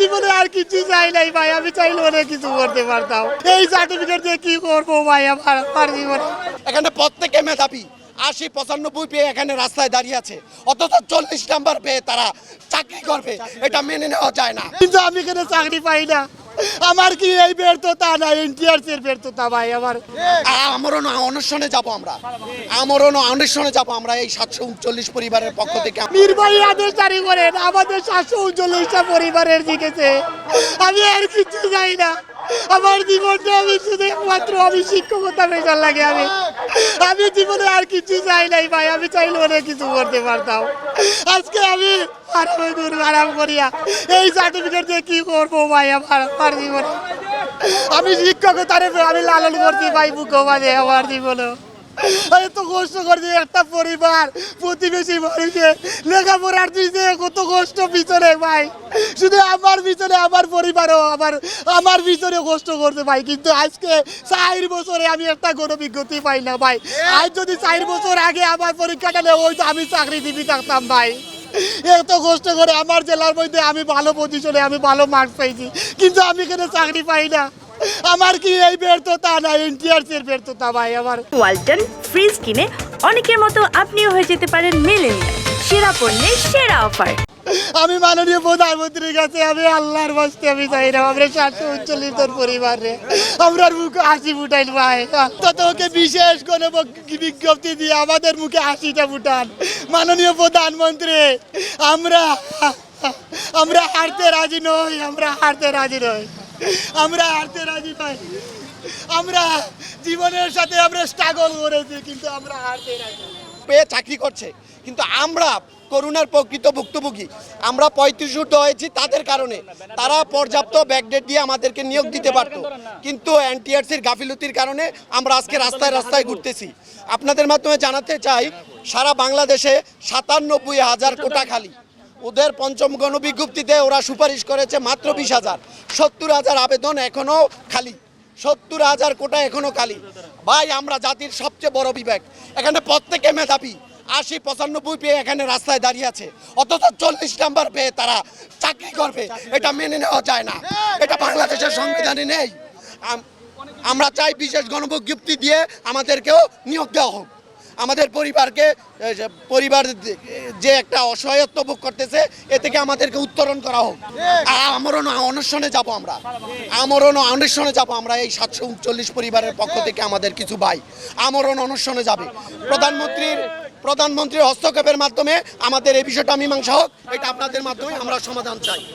জীবনে আর কিছু চাই নাই ভাই আমি চাইলে অনেক কিছু করতে পারতাম। এই সার্টিফিকেট দিয়ে কি করব ভাই আমার আমার জীবনে? এখানে প্রত্যেকে মেধাবী আশি পঁচানব্বই পেয়ে এখানে রাস্তায় দাঁড়িয়ে আছে। অথচ চল্লিশ নাম্বার পেয়ে তারা চাকরি করবে এটা মেনে নেওয়া যায় না। কিন্তু আমি এখানে চাকরি পাই না। আমার কি এই ব্যর্থতা? না এনটিআরসি এর ব্যর্থতা ভাই আমার। আমরণ অনশনে যাব আমরা। আমরণ অনশনে যাব আমরা এই সাতশো উনচল্লিশ পরিবারের পক্ষ থেকে। নির্বাহী আদেশ জারি করেন আমাদের সাতশো উনচল্লিশটা পরিবারের দিকেছে আমি আর কিছু চাই না। আমার জীবনটা আমি শুধু একমাত্র আমি শিক্ষকতা পেশার লাগে আমি। আমি জীবনে আর কিছু চাই নাই ভাই, আমি চাইলে অনেক কিছু করতে পারতাম। আজকে আমি আরাম করিয়া এই সার্টিফিকেট দিয়ে কি করব ভাই আমার আমার জীবনে? আমি শিক্ষকতারে আমি লালন করছি ভাই, বুকো মাঝে আমার জীবনে। আমি তো কষ্ট করছি, একটা পরিবার, প্রতিবেশী মানুষে লেখাপড়ার দিতে কত কষ্ট পিছনে ভাই। শুধু আমার পিছনে, আমার পরিবারও, আমার আমার পিছনে কষ্ট করতে ভাই। কিন্তু আজকে চার বছরে আমি একটা কোনো বিজ্ঞপ্তি পাই না ভাই। আজ যদি চার বছর আগে আমার পরীক্ষাটা নেওয়া হয়তো আমি চাকরিজীবী থাকতাম ভাই। এত কষ্ট করে আমার জেলার মধ্যে আমি ভালো পজিশনে আমি ভালো মার্কস পাইছি কিন্তু আমি এখানে চাকরি পাই না। আমার কি এই ব্যর্থতা না এনটিআরসি এর ব্যর্থতা ভাই আমার? ওয়ালটন ফ্রিজ কিনে অনেকের মতো আপনিও হয়ে যেতে পারেন মেলেনিয়া সেরা পণ্যের সেরা অফার। আমি মাননীয় প্রধানমন্ত্রীর কাছে, আমি আল্লাহর বাস্তে আমি চাই না। আমরা সাতশো উনচল্লিশ জন পরিবার আমরা মুখে হাসি ফুটাইল ভাই। তো তোকে বিশেষ কোনো বিজ্ঞপ্তি দিয়ে আমাদের মুখে হাসিটা ফুটান। মাননীয় প্রধানমন্ত্রী, আমরা আমরা হারতে রাজি নই, আমরা হারতে রাজি নই। আমরা হারতে রাজি নই। আমরা জীবনের সাথে আমরা স্ট্রাগল করেছি, কিন্তু আমরা হারতে রাজি। পেয়ে চাকরি করছে। কিন্তু আমরা করোনার প্রকৃত ভুক্তভোগী। আমরা পঁয়ত্রিশ ঊর্ধ্ব হয়েছি তাদের কারণে। তারা পর্যাপ্ত ব্যাকডেট দিয়ে আমাদেরকে নিয়োগ দিতে পারতো। কিন্তু এনটিআরসির গাফিলতির কারণে আমরা আজকে রাস্তায় রাস্তায় ঘুরতেছি। আপনাদের মাধ্যমে জানাতে চাই, সারা বাংলাদেশে সাতানব্বই হাজার কোটা খালি। ওদের পঞ্চম গণবিজ্ঞপ্তিতে ওরা সুপারিশ করেছে মাত্র বিশ হাজার। সত্তর হাজার আবেদন এখনও খালি। সত্তর হাজার কোটা এখনও খালি ভাই, আমরা জাতির সবচেয়ে বড় বিবেক। এখানে প্রত্যেকে মেধাবী। আশি, পঁচানব্বই পেয়ে এখানে রাস্তায় দাঁড়িয়ে আছে। অথচ চল্লিশ নাম্বার পেয়ে তারা চাকরি করবে। এটা মেনে নেওয়া যায় না। এটা বাংলাদেশের সংবিধানে নেই। আমরা চাই বিশেষ গণবিজ্ঞপ্তি দিয়ে আমাদেরকেও নিয়োগ দেওয়া হোক। আমাদের পরিবারকে পরিবার যে- একটা অসহায়ত্ব ভোগ করতেছে, এ থেকে আমাদেরকে উত্তরণ করা হোক। আমরণ অনশনে যাব আমরা। আমরণ অনশনে যাব আমরা এই সাতশো উনচল্লিশ পরিবারের পক্ষ থেকে আমাদের কিছু ভাই। আমরণ অনশনে যাবে। প্রধানমন্ত্রীর প্রধানমন্ত্রীর হস্তক্ষেপের মাধ্যমে আমাদের এই বিষয়টা মীমাংসা হোক, এটা আপনাদের মাধ্যমে আমরা সমাধান চাই।